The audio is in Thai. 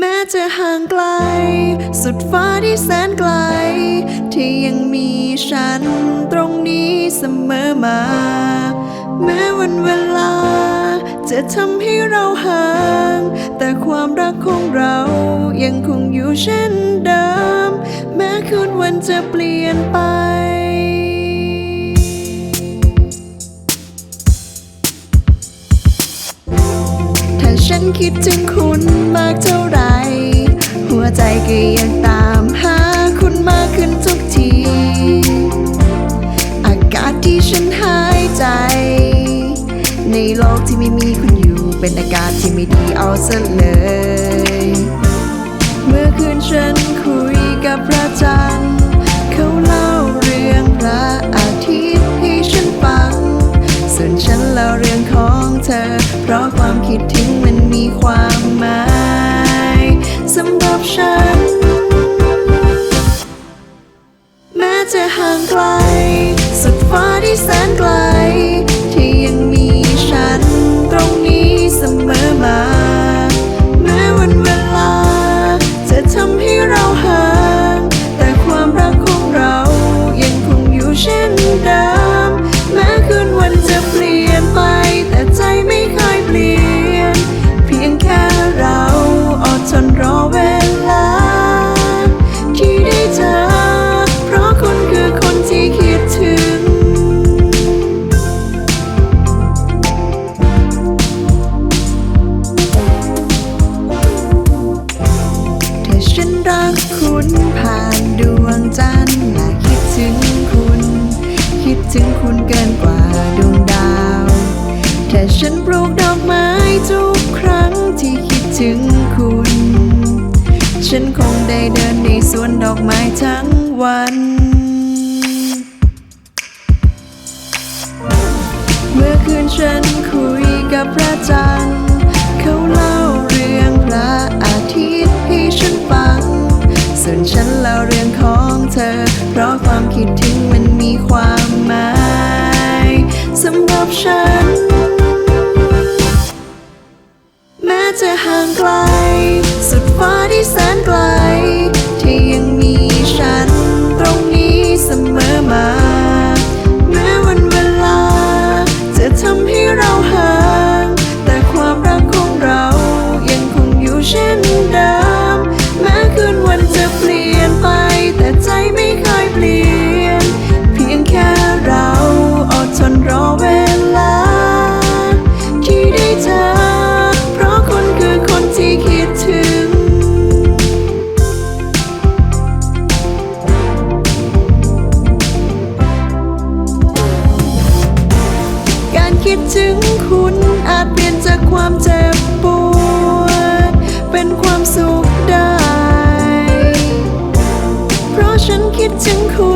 แม้จะห่างไกล สุดฟ้าที่แสนไกล ที่ยังมีฉันตรงนี้เสมอมา แม้วันเวลา จะทำให้เราห่าง แต่ความรักของเรายังคงอยู่เช่นเดิม แม้คืนวันจะเปลี่ยนไป ฉันคิดถึงคุณมากเท่าไหรหัวใจก็ยังตามหาคุณมากขึ้นทุกที อากาศที่ฉันหายใจ ในโลกที่ไม่มีคุณอยู่ เป็นอากาศที่ไม่ดีเอาซะเลย เมื่อคืนฉันคุยกับพระจันทร์เขาเล่าเรื่องพระอาทิตย์ให้ฉันฟัง ส่วนฉันเล่าเรื่องของเธอ เพราะความคิดถึง ความหมายสำหรับฉัน แม้จะห่างไกล สุดฟ้าที่แสนไกล คุณเกินกว่าดวงดาวถ้าฉันปลูกดอกไม้ทุกครั้งที่คิดถึงคุณ ฉันคงได้เดินในสวนดอกไม้ทั้งวันเมื่อคืนฉันคุยกับพระจันทร์เขาเล่าเรื่องพระอาทิตย์ให้ฉันฟัง ส่วนฉันเล่าเรื่องของเธอ เพราะความคิดถึง คิดถึงคุณอาจเปลี่ยนจากความเจ็บปวด เป็นความสุขได้ เพราะฉันคิดถึงคุณ